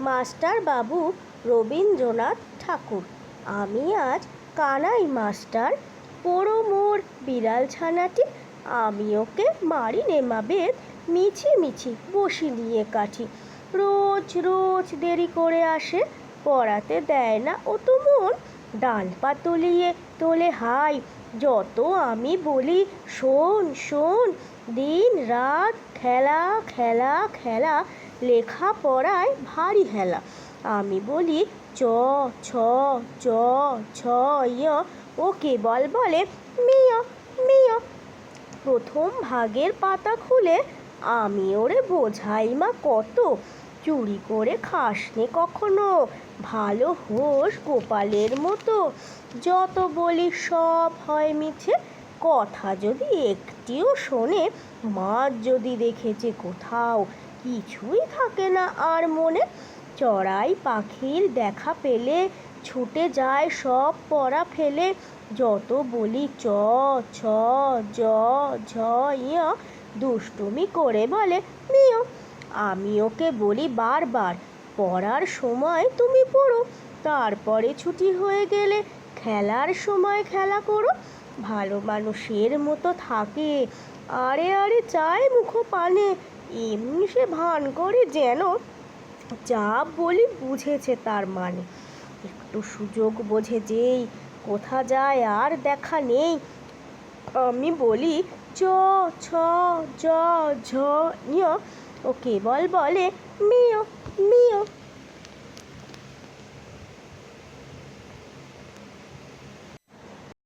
Master বাবু রবীন্দ্রনাথ ঠাকুর। আমি আজ Kanai master, পোড়ো মোর বিড়াল ছানাটি, আমি ওকে মারি নে মা বেদ মিছি মিছি বসি নিয়ে কাঠি। রোজ রোজ দেরি করে আসে, পড়াতে দেয় না ও তো মন। ডাল পা তলিয়ে তোলে হাই, যত আমি বলি শোন শোন। দিন রাত খেলা খেলা খেলা লেখা পড়ায় ভারী হেলা। আমি বলি, চ, ছ চ, ছ ইয় ও কেবল বলে, মিয় মিয়। প্রথম ভাগের পাতা খুলে আমি ওরে বোঝাই মা কত। চুরি করে খাসনে কখনো, ভালো হোস গোপালের মতো। যত বলি সব হয় মিছে, কথা যদি একটিও শোনে মাছ যদি দেখেছে কোথাও কিছুই থাকে না আর মনে। চড়াই পাখির দেখা পেলে, ছুটে যায় সব পড়া ফেলে। যত বলি চ, ছ, জ, ঝ ইয় দুষ্টুমি করে বলে মিও আমি ওকে বলি বারবার, পড়ার সময় তুমি পড়ো, তারপরে ছুটি হয়ে গেলে খেলার সময় খেলা করো। ভালো মানুষের মতো থাকে, আরে আরে চায় মুখ পানে এমনি সে ভান করে যেন যা বলি বুঝেছে তার মানে। একটু সুযোগ বোঝে যেই, কোথা যায় আর দেখা নেই। আমি বলি, চ, ছ, ঝ ঝ ইয় ও কেবল বলে মিও